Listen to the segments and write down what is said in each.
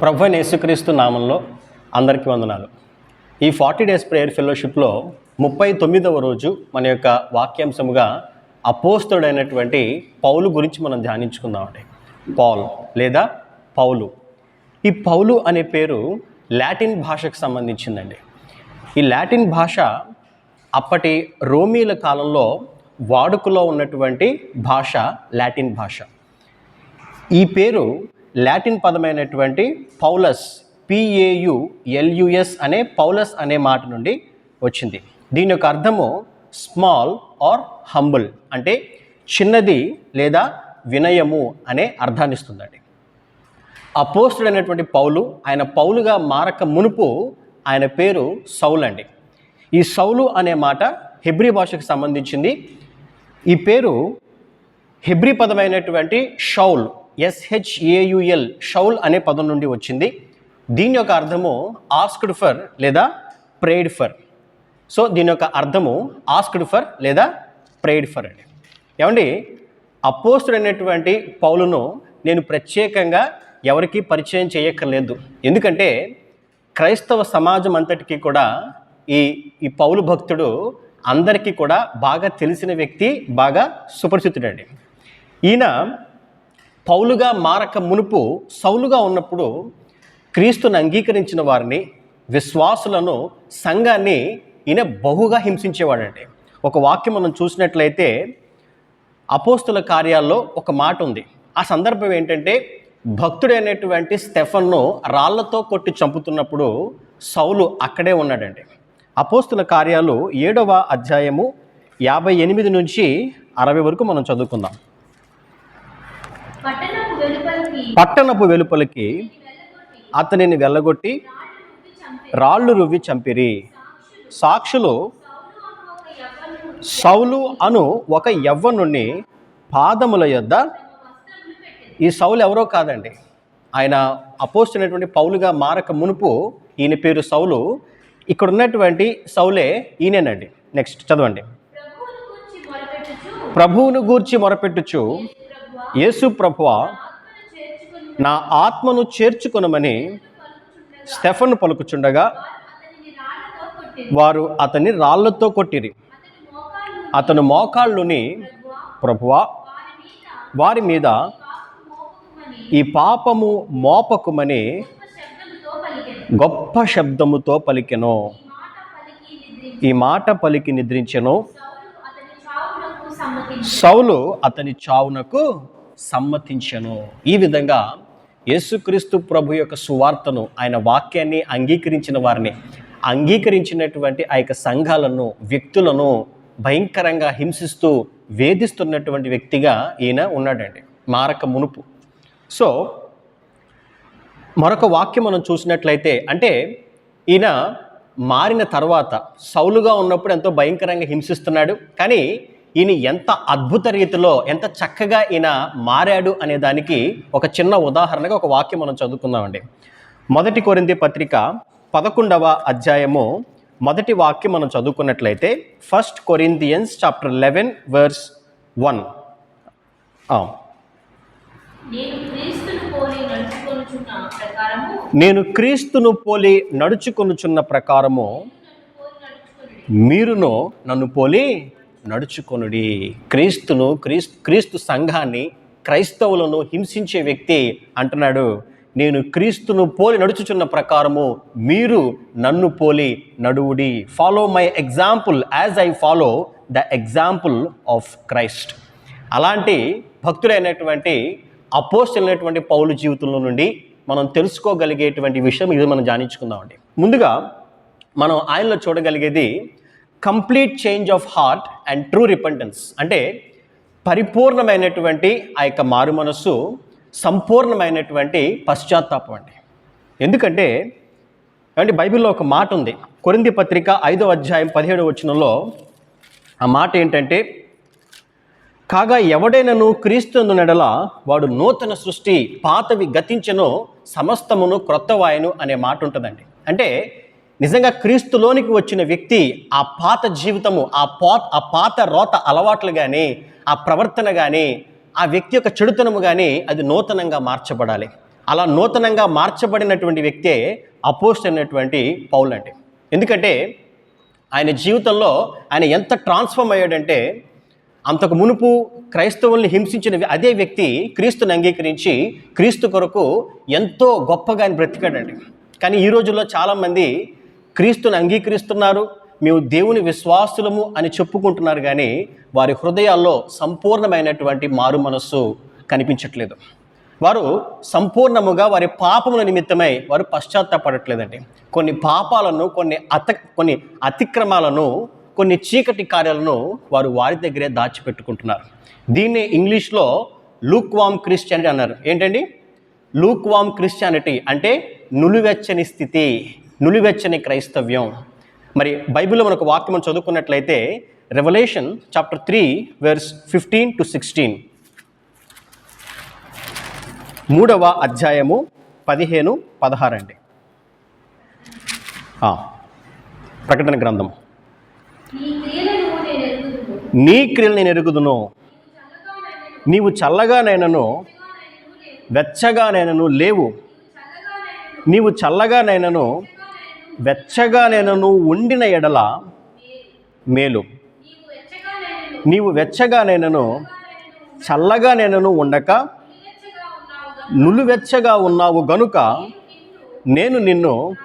ప్రభు అయిన యేసుక్రీస్తు నామంలో అందరికీ వందనాలు. ఈ ఫార్టీ డేస్ ప్రేయర్ ఫెలోషిప్లో ముప్పై తొమ్మిదవ రోజు మన యొక్క వాక్యాంశముగా అపోస్తుడైనటువంటి పౌలు గురించి మనం ధ్యానించుకుందామండి. పాల్ లేదా పౌలు. ఈ పౌలు అనే పేరు లాటిన్ భాషకు సంబంధించిందండి. ఈ లాటిన్ భాష అప్పటి రోమీల కాలంలో వాడుకలో ఉన్నటువంటి భాష లాటిన్ భాష. ఈ పేరు లాటిన్ పదమైనటువంటి పౌలస్ పిఏయు ఎల్యుఎస్ అనే పౌలస్ అనే మాట నుండి వచ్చింది. దీని యొక్క అర్థము స్మాల్ ఆర్ హంబుల్ అంటే చిన్నది లేదా వినయము అనే అర్థాన్ని ఇస్తుందండి. అపోస్తుడైనటువంటి పౌలు ఆయన పౌలుగా మారక మునుపు ఆయన పేరు సౌల్ అండి. ఈ సౌలు అనే మాట హెబ్రీ భాషకు సంబంధించింది. ఈ పేరు హెబ్రీ పదమైనటువంటి షౌల్ ఎస్హెచ్ఏయుఎల్ షౌల్ అనే పదం నుండి వచ్చింది. దీని యొక్క అర్థము ఆస్క్డ్ ఫర్ లేదా ప్రేడ్ ఫర్ సో దీని యొక్క అర్థము ఆస్క్డ్ ఫర్ లేదా ప్రేడ్ ఫర్ అండి. ఏమండి? అపోస్తుడైనటువంటి పౌలును నేను ప్రత్యేకంగా ఎవరికీ పరిచయం చేయక్కర్లేదు. ఎందుకంటే క్రైస్తవ సమాజం అంతటికీ కూడా ఈ ఈ పౌలు భక్తుడు అందరికీ కూడా బాగా తెలిసిన వ్యక్తి బాగా సుపరిచితుడండి. ఈయన పౌలుగా మారక మునుపు సౌలుగా ఉన్నప్పుడు క్రీస్తుని అంగీకరించిన వారిని విశ్వాసులను సంఘాన్ని ఈయన బహుగా హింసించేవాడండి. ఒక వాక్యం మనం చూసినట్లయితే అపోస్తుల కార్యాల్లో ఒక మాట ఉంది. ఆ సందర్భం ఏంటంటే భక్తుడైనటువంటి స్టెఫన్ను రాళ్ళతో కొట్టి చంపుతున్నప్పుడు సౌలు అక్కడే ఉన్నాడండి. అపోస్తుల కార్యాలు ఏడవ అధ్యాయము యాభై ఎనిమిది నుంచి అరవై వరకు మనం చదువుకుందాం పట్టణపు వెలుపలికి పట్టణపు వెలుపలికి అతనిని వెళ్ళగొట్టి రాళ్ళు రువ్వి చంపిరి. సాక్షులు సౌలు అను ఒక యవ్వనుణ్ణి పాదముల యొద్ద ఈ సౌలు ఎవరో కాదండి. ఆయన అపోస్తున్నటువంటి పౌలుగా మారక మునుపు ఈయన పేరు సౌలు. ఇక్కడ ఉన్నటువంటి సౌలే ఈయనేనండి. నెక్స్ట్ చదవండి. ప్రభువును గూర్చి మొరపెట్టుచు. యేసు ప్రభువా నా ఆత్మను చేర్చుకొనమని స్టెఫన్ స్టెఫను పలుకుచుండగా వారు కొట్టిరి అతన్ని రాళ్ళతో కొట్టిరి. అతను మోకాళ్ళుని ప్రభువా వారి మీద ఈ పాపము మోపకుమని గొప్ప శబ్దముతో పలికెను. ఈ మాట పలికి నిద్రించెను. సౌలు అతని చావునకు సమ్మతించెను. ఈ విధంగా యేసుక్రీస్తు ప్రభు యొక్క సువార్తను ఆయన వాక్యాన్ని అంగీకరించిన వారిని అంగీకరించినటువంటి ఆ యొక్క సంఘాలను వ్యక్తులను భయంకరంగా హింసిస్తూ వేధిస్తున్నటువంటి వ్యక్తిగా ఈయన ఉన్నాడండి. మారక మునుపు. సో మరొక వాక్యం మనం చూసినట్లయితే అంటే ఈయన మారిన తర్వాత సౌలుగా ఉన్నప్పుడు ఎంతో భయంకరంగా హింసిస్తున్నాడు. కానీ ఈయన ఎంత అద్భుత రీతిలో ఎంత చక్కగా ఈయన మారాడు అనే దానికి ఒక చిన్న ఉదాహరణగా ఒక వాక్యం మనం చదువుకుందామండి. మొదటి కొరింది పత్రిక పదకొండవ అధ్యాయము మొదటి వాక్యం మనం చదువుకున్నట్లయితే first Corinthians chapter eleven verse one నేను క్రీస్తును పోలి నడుచుకొనుచున్న ప్రకారము మీరును నన్ను పోలి నడుచుకొనుడి. క్రీస్తును క్రీస్తు క్రీస్తు సంఘాన్ని క్రైస్తవులను హింసించే వ్యక్తి అంటున్నాడు. నేను క్రీస్తును పోలి నడుచుచున్న ప్రకారము మీరు నన్ను పోలి నడువుడి. Follow my example as I follow the example of Christ అలాంటి భక్తుడైనటువంటి అపోస్టైనటువంటి పౌలు జీవితంలో నుండి మనం తెలుసుకోగలిగేటువంటి విషయం ఇది మనం ధ్యానించుకుందామండి ముందుగా మనం ఆయనలో చూడగలిగేది complete change of heart and true repentance అంటే పరిపూర్ణమైనటువంటి ఆ యొక్క మారు మనస్సు సంపూర్ణమైనటువంటి పశ్చాత్తాపం అండి. ఎందుకంటే అంటే బైబిల్లో ఒక మాట ఉంది. కొరింది పత్రిక ఐదో అధ్యాయం పదిహేడు వచనంలో ఆ మాట ఏంటంటే కాగా ఎవడైనను క్రీస్తును నెడల వాడు నూతన సృష్టి పాతవి గతించను సమస్తమును క్రొత్తవాయను అనే మాట ఉంటుందండి. అంటే నిజంగా క్రీస్తులోనికి వచ్చిన వ్యక్తి ఆ పాత జీవితము ఆ పా ఆ పాత రోత అలవాట్లు కానీ ఆ ప్రవర్తన కానీ ఆ వ్యక్తి యొక్క చెడుతనము కానీ అది నూతనంగా మార్చబడాలి. అలా నూతనంగా మార్చబడినటువంటి వ్యక్తే అపోస్ట్ అయినటువంటి పౌల్ అండి ఎందుకంటే ఆయన జీవితంలో ఆయన ఎంత ట్రాన్స్ఫార్మ్ అయ్యాడంటే అంతకు మునుపు క్రైస్తవుల్ని హింసించిన అదే వ్యక్తి క్రీస్తుని అంగీకరించి క్రీస్తు కొరకు ఎంతో గొప్పగా ఆయన బ్రతికాడండి. కానీ ఈ రోజుల్లో చాలామంది క్రీస్తుని అంగీకరిస్తున్నారు మేము దేవుని విశ్వాసులము అని చెప్పుకుంటున్నారు కానీ వారి హృదయాల్లో సంపూర్ణమైనటువంటి మారు మనస్సు కనిపించట్లేదు. వారు సంపూర్ణముగా వారి పాపముల నిమిత్తమై వారు పశ్చాత్తాపడట్లేదండి. కొన్ని పాపాలను కొన్ని అత కొన్ని అతిక్రమాలను కొన్ని చీకటి కార్యాలను వారు వారి దగ్గరే దాచిపెట్టుకుంటున్నారు. దీన్ని ఇంగ్లీష్లో లూక్ వామ్ క్రిస్టియానిటీ అన్నారు. ఏంటండి? లూక్ వామ్ క్రిస్టియానిటీ అంటే నులివెచ్చని స్థితి. నులివెచ్చని క్రైస్తవ్యం. మరి బైబిల్లో మనకు వాక్యం చదువుకున్నట్లయితే Revelation chapter three verse fifteen to sixteen మూడవ అధ్యాయము పదిహేను పదహారు అండి. ప్రకటన గ్రంథం నీ నేను ఎరుగుదును నీ క్రియలు నేను ఎరుగుదును. నీవు చల్లగానైనను వెచ్చగానైనను లేవు. నీవు చల్లగానైనను వెచ్చగా వెచ్చగానైనను ఉండిన ఎడల మేలు. నీవు వెచ్చగా నేనను చల్లగా నేనను ఉండక నులువెచ్చగా ఉన్నావు గనుక నేను నిన్ను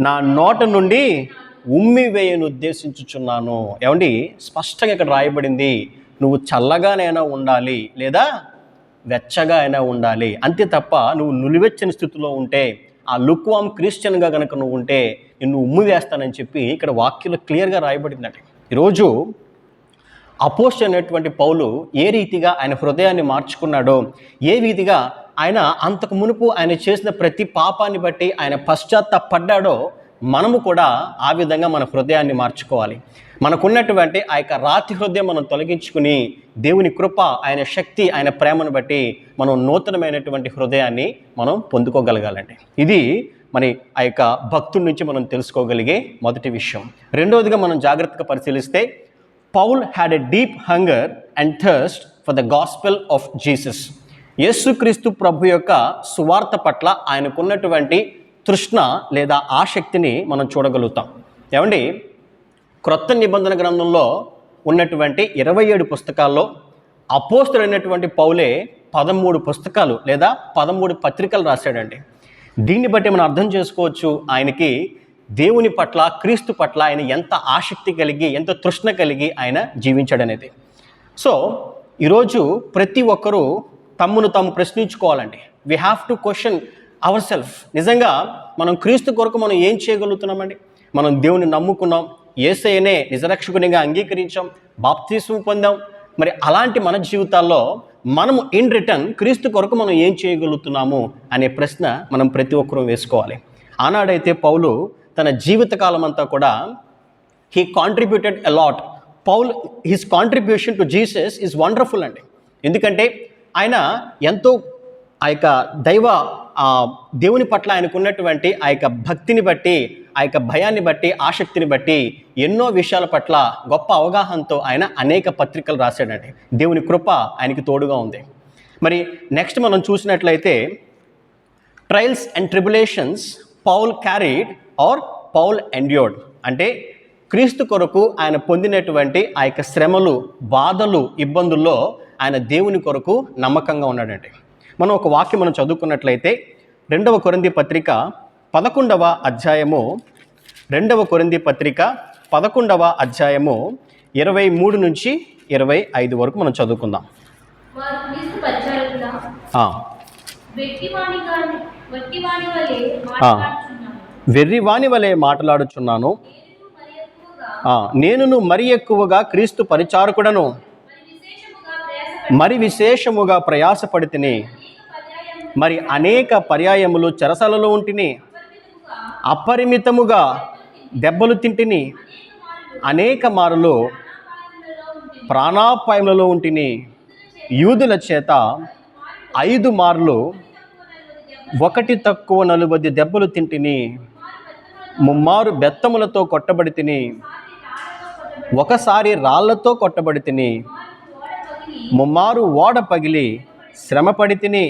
నా నోట నుండి ఉమ్మి వేయను ఉద్దేశించుచున్నాను. ఏమండి? స్పష్టంగా ఇక్కడ రాయబడింది. నువ్వు చల్లగానైనా ఉండాలి లేదా వెచ్చగా అయినా ఉండాలి. అంతే తప్ప నువ్వు నులివెచ్చని స్థితిలో ఉంటే ఆ లుక్వామ్ క్రిస్టియన్గా కనుక నువ్వు ఉంటే నిన్ను ఉమ్మి వేస్తానని చెప్పి ఇక్కడ వాక్యంలో క్లియర్గా రాయబడిందట. ఈరోజు అపోస్ట్ అనేటువంటి పౌలు ఏ రీతిగా ఆయన హృదయాన్ని మార్చుకున్నాడో ఏ రీతిగా ఆయన అంతకు మునుపు ఆయన చేసిన ప్రతి పాపాన్ని బట్టి ఆయన పశ్చాత్తాపడ్డాడో మనము కూడా ఆ విధంగా మన హృదయాన్ని మార్చుకోవాలి. మనకున్నటువంటి ఆ యొక్క రాతి హృదయం మనం తొలగించుకుని దేవుని కృప ఆయన శక్తి ఆయన ప్రేమను బట్టి మనం నూతనమైనటువంటి హృదయాన్ని మనం పొందుకోగలగాలండి. ఇది మరి ఆ యొక్క భక్తుడి నుంచి మనం తెలుసుకోగలిగే మొదటి విషయం. రెండవదిగా మనం జాగ్రత్తగా పరిశీలిస్తే Paul had a deep hunger and thirst for the gospel of Jesus యేసుక్రీస్తు ప్రభు యొక్క సువార్త పట్ల ఆయనకున్నటువంటి తృష్ణ లేదా ఆసక్తిని మనం చూడగలుగుతాం. ఏమండి? క్రొత్త నిబంధన గ్రంథంలో ఉన్నటువంటి ఇరవై ఏడు పుస్తకాల్లో అపోస్తుడైనటువంటి పౌలే పదమూడు పుస్తకాలు లేదా పదమూడు పత్రికలు రాశాడండి. దీన్ని బట్టి మనం అర్థం చేసుకోవచ్చు ఆయనకి దేవుని పట్ల క్రీస్తు పట్ల ఆయన ఎంత ఆసక్తి కలిగి ఎంత తృష్ణ కలిగి ఆయన జీవించాడనేది. సో ఈరోజు ప్రతి ఒక్కరూ తమ్మును తాము ప్రశ్నించుకోవాలండి. We have to question our self నిజంగా మనం క్రీస్తు కొరకు మనం ఏం చేయగలుగుతున్నామండి? మనం దేవుని నమ్ముకున్నాం ఏసైనే నిజరక్షకునిగా అంగీకరించాం బాప్తీసం పొందాం. మరి అలాంటి మన జీవితాల్లో మనము ఇన్ రిటర్న్ క్రీస్తు కొరకు మనం ఏం చేయగలుగుతున్నాము అనే ప్రశ్న మనం ప్రతి ఒక్కరూ వేసుకోవాలి. ఆనాడైతే పౌలు తన జీవితకాలం అంతా కూడా he contributed a lot Paul his contribution to Jesus is wonderful అండి. ఎందుకంటే ఆయన ఎంతో ఆ యొక్క దైవ ఆ, దేవుని పట్ల ఆయనకున్నటువంటి ఆ యొక్క భక్తిని బట్టి ఆ యొక్క భయాన్ని బట్టి ఆసక్తిని బట్టి ఎన్నో విషయాల పట్ల గొప్ప అవగాహనతో ఆయన అనేక పత్రికలు రాశాడండి. దేవుని కృప ఆయనకి తోడుగా ఉంది. మరి నెక్స్ట్ మనం చూసినట్లయితే trials and tribulations Paul carried or Paul endured. అంటే క్రీస్తు కొరకు ఆయన పొందినటువంటి ఆ యొక్క శ్రమలు బాధలు ఇబ్బందుల్లో ఆయన దేవుని కొరకు నమ్మకంగా ఉన్నాడండి. మనం ఒక వాక్యం మనం చదువుకున్నట్లయితే రెండవ కొరంది పత్రిక పదకొండవ అధ్యాయము రెండవ కొరింది పత్రిక పదకొండవ అధ్యాయము ఇరవై మూడు నుంచి ఇరవై ఐదు వరకు మనం చదువుకుందాం. వారు క్రీస్తు పరిచారకులా ఆ, వెట్టివాణి గాని వట్టివాణి వలె మాట్లాడుచున్నాను. నేనును మరి ఎక్కువగా క్రీస్తు పరిచారకుడను. మరి విశేషముగా ప్రయాసపడి మరి విశేషముగా ప్రయాసపడి తిని అనేక పర్యాయములు మరి అనేక పర్యాయములు చెరసలలో ఉంటిని. అపరిమితముగా దెబ్బలు తింటిని అనేక మారులు ప్రాణాపాయములలో ఉంటిని. ప్రాణాపాయములలో ఉంటిని యూదుల చేత ఐదు మార్లు ఒకటి తక్కువ నలుబది దెబ్బలు తింటిని ముమ్మారు బెత్తములతో కొట్టబడి తిని ఒకసారి రాళ్ళతో కొట్టబడి తిని ముమ్మారు ఓడ పగిలి శ్రమపడి తిని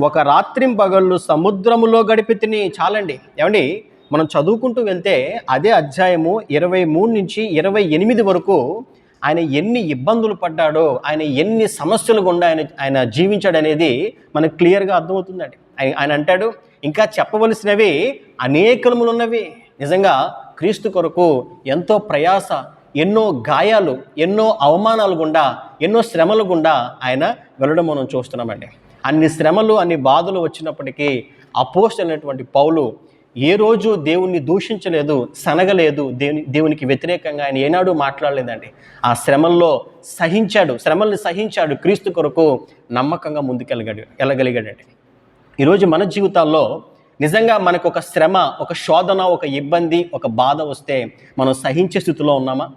ఒక రాత్రింపగళ్ళు సముద్రములో గడిపి తిని చాలండి. ఏమండి? మనం చదువుకుంటూ వెళ్తే అదే అధ్యాయము ఇరవై మూడు నుంచి ఇరవై ఎనిమిది వరకు ఆయన ఎన్ని ఇబ్బందులు పడ్డాడో ఆయన ఎన్ని సమస్యలు గుండా ఆయన ఆయన జీవించాడు అనేది మనకు క్లియర్గా అర్థమవుతుందండి. ఆయన ఆయన అంటాడు ఇంకా చెప్పవలసినవి అనేకములు ఉన్నవి. నిజంగా క్రీస్తు కొరకు ఎంతో ప్రయాస ఎన్నో గాయాలు ఎన్నో అవమానాలు గుండా ఎన్నో శ్రమలు గుండా ఆయన వెళ్ళడం మనం చూస్తున్నామండి. అన్ని శ్రమలు అన్ని బాధలు వచ్చినప్పటికీ అపోస్ట్ అనేటువంటి పౌలు ఏ రోజు దేవుణ్ణి దూషించలేదు సనగలేదు దేవుని దేవునికి వ్యతిరేకంగా ఆయన ఏనాడు మాట్లాడలేదండి. ఆ శ్రమల్లో సహించాడు శ్రమల్ని సహించాడు క్రీస్తు కొరకు నమ్మకంగా ముందుకెళ్ళగడు వెళ్ళగలిగాడండి. ఈరోజు మన జీవితాల్లో నిజంగా మనకు ఒక శ్రమ ఒక శోధన ఒక ఇబ్బంది ఒక బాధ వస్తే మనం సహించే స్థితిలో ఉన్నామా?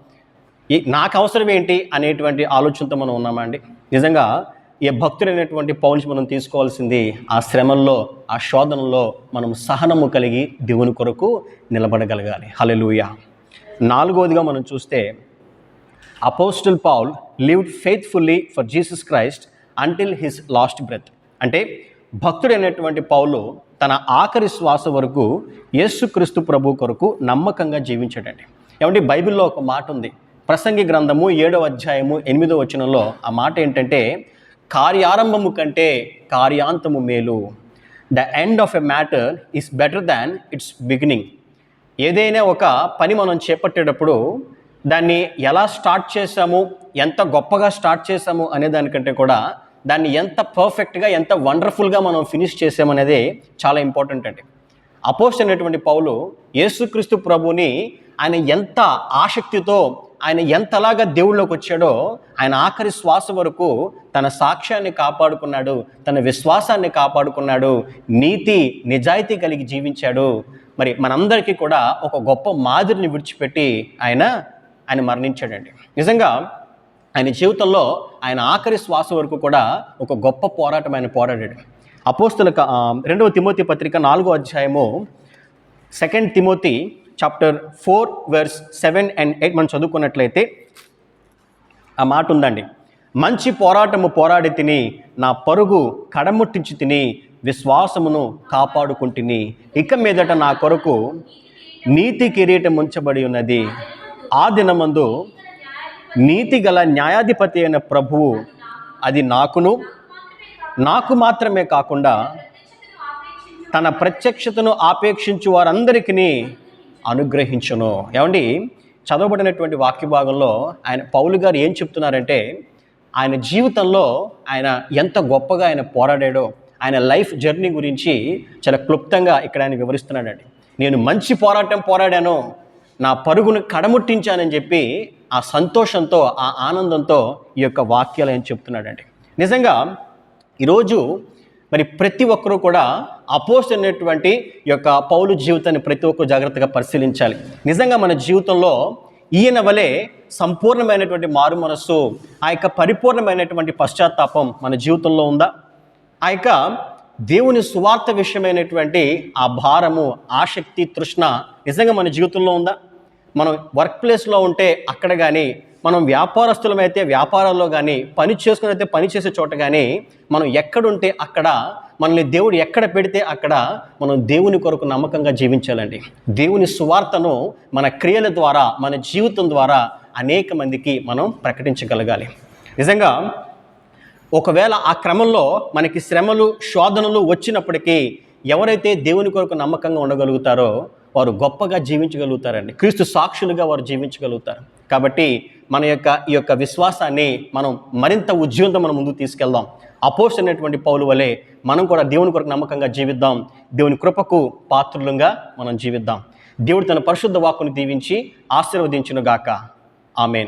ఈ నాకు అవసరం ఏంటి అనేటువంటి ఆలోచనతో మనం ఉన్నామా అండి? నిజంగా ఈ భక్తుడైనటువంటి పౌరుషి మనం తీసుకోవాల్సింది ఆ శ్రమల్లో ఆ శోధనలో మనం సహనము కలిగి దేవుని కొరకు నిలబడగలగాలి. హలెలూయ నాలుగవదిగా మనం చూస్తే apostle Paul lived faithfully for Jesus Christ until his last breath. అంటే భక్తుడైనటువంటి పౌలు తన ఆఖరి శ్వాస వరకు యేసుక్రీస్తు ప్రభు కొరకు నమ్మకంగా జీవించాడండి. ఏమంటే బైబిల్లో ఒక మాట ఉంది. ప్రసంగి గ్రంథము ఏడవ అధ్యాయము ఎనిమిదో వచనంలో ఆ మాట ఏంటంటే కార్యారంభము కంటే కార్యాంతము మేలు. The end of a matter is better than its beginning ఏదైనా ఒక పని మనం చేపట్టేటప్పుడు దాన్ని ఎలా స్టార్ట్ చేసాము ఎంత గొప్పగా స్టార్ట్ చేసాము అనే దానికంటే కూడా దాన్ని ఎంత పర్ఫెక్ట్గా ఎంత వండర్ఫుల్గా మనం ఫినిష్ చేసామనేది చాలా ఇంపార్టెంట్ అండి. అపోస్ట్ అనేటువంటి పౌలు యేసుక్రీస్తు ప్రభుని ఆయన ఎంత ఆసక్తితో ఆయన ఎంతలాగా దేవుళ్ళలోకి వచ్చాడో ఆయన ఆఖరి శ్వాస వరకు తన సాక్ష్యాన్ని కాపాడుకున్నాడు తన విశ్వాసాన్ని కాపాడుకున్నాడు నీతి నిజాయితీ కలిగి జీవించాడు. మరి మనందరికీ కూడా ఒక గొప్ప మాదిరిని విడిచిపెట్టి ఆయన ఆయన మరణించాడండి. నిజంగా ఆయన జీవితంలో ఆయన ఆఖరి శ్వాస వరకు కూడా ఒక గొప్ప పోరాటం ఆయన పోరాడాడు. అపోస్తుల రెండవ తిమోతి పత్రిక నాలుగో అధ్యాయము second Timothy chapter four verse seven and eight మనం చదువుకున్నట్లయితే ఆ మాట ఉందండి. మంచి పోరాటము పోరాడి తిని నా పరుగు కడముట్టించి తిని విశ్వాసమును కాపాడుకుంటుని. ఇక మీదట నా కొరకు నీతి కిరీటం ఉంచబడి ఉన్నది. ఆ దినమందు నీతి గల న్యాయాధిపతి అయిన ప్రభువు అది నాకును. నాకు మాత్రమే కాకుండా తన ప్రత్యక్షతను ఆపేక్షించు వారందరికీ అనుగ్రహించును. ఏమండి? చదవబడినటువంటి వాక్య భాగంలో ఆయన పౌలు గారు ఏం చెప్తున్నారంటే ఆయన జీవితంలో ఆయన ఎంత గొప్పగా ఆయన పోరాడాడో ఆయన లైఫ్ జర్నీ గురించి చాలా క్లుప్తంగా ఇక్కడ ఆయన వివరిస్తున్నాడండి. నేను మంచి పోరాటం పోరాడాను నా పరుగును కడముట్టించానని చెప్పి ఆ సంతోషంతో ఆ ఆనందంతో ఈ యొక్క వాక్యాలు ఆయన చెప్తున్నాడండి. నిజంగా ఈరోజు మరి ప్రతి ఒక్కరూ కూడా అపోస్ట్ అనేటువంటి యొక్క పౌలు జీవితాన్ని ప్రతి ఒక్కరు జాగ్రత్తగా పరిశీలించాలి. నిజంగా మన జీవితంలో ఈయన వలె సంపూర్ణమైనటువంటి మారు మనస్సు ఆ యొక్క పరిపూర్ణమైనటువంటి పశ్చాత్తాపం మన జీవితంలో ఉందా? ఆ యొక్క దేవుని సువార్త విషయమైనటువంటి ఆ భారము ఆసక్తి తృష్ణ నిజంగా మన జీవితంలో ఉందా? మనం వర్క్ ప్లేస్లో ఉంటే అక్కడ కానీ మనం వ్యాపారస్తులమైతే వ్యాపారాల్లో కానీ పని చేసుకుని అయితే పని చేసే చోట కానీ మనం ఎక్కడుంటే అక్కడ మనల్ని దేవుడు ఎక్కడ పెడితే అక్కడ మనం దేవుని కొరకు నమ్మకంగా జీవించాలండి. దేవుని సువార్తను మన క్రియల ద్వారా మన జీవితం ద్వారా అనేక మందికి మనం ప్రకటించగలగాలి. నిజంగా ఒకవేళ ఆ క్రమంలో మనకి శ్రమలు శోధనలు వచ్చినప్పటికీ ఎవరైతే దేవుని కొరకు నమ్మకంగా ఉండగలుగుతారో వారు గొప్పగా జీవించగలుగుతారండి. క్రీస్తు సాక్షులుగా వారు జీవించగలుగుతారు. కాబట్టి మన యొక్క ఈ యొక్క విశ్వాసాన్ని మనం మరింత ఉజ్జీవంతో మనం ముందుకు తీసుకెళ్దాం. అపోజ్ అనేటువంటి పౌలు వలె మనం కూడా దేవుని కొరకు నమ్మకంగా జీవిద్దాం. దేవుని కృపకు పాత్రులంగా మనం జీవిద్దాం. దేవుడు తన పరిశుద్ధ వాక్కును దీవించి ఆశీర్వదించునుగాక. ఆమెన్.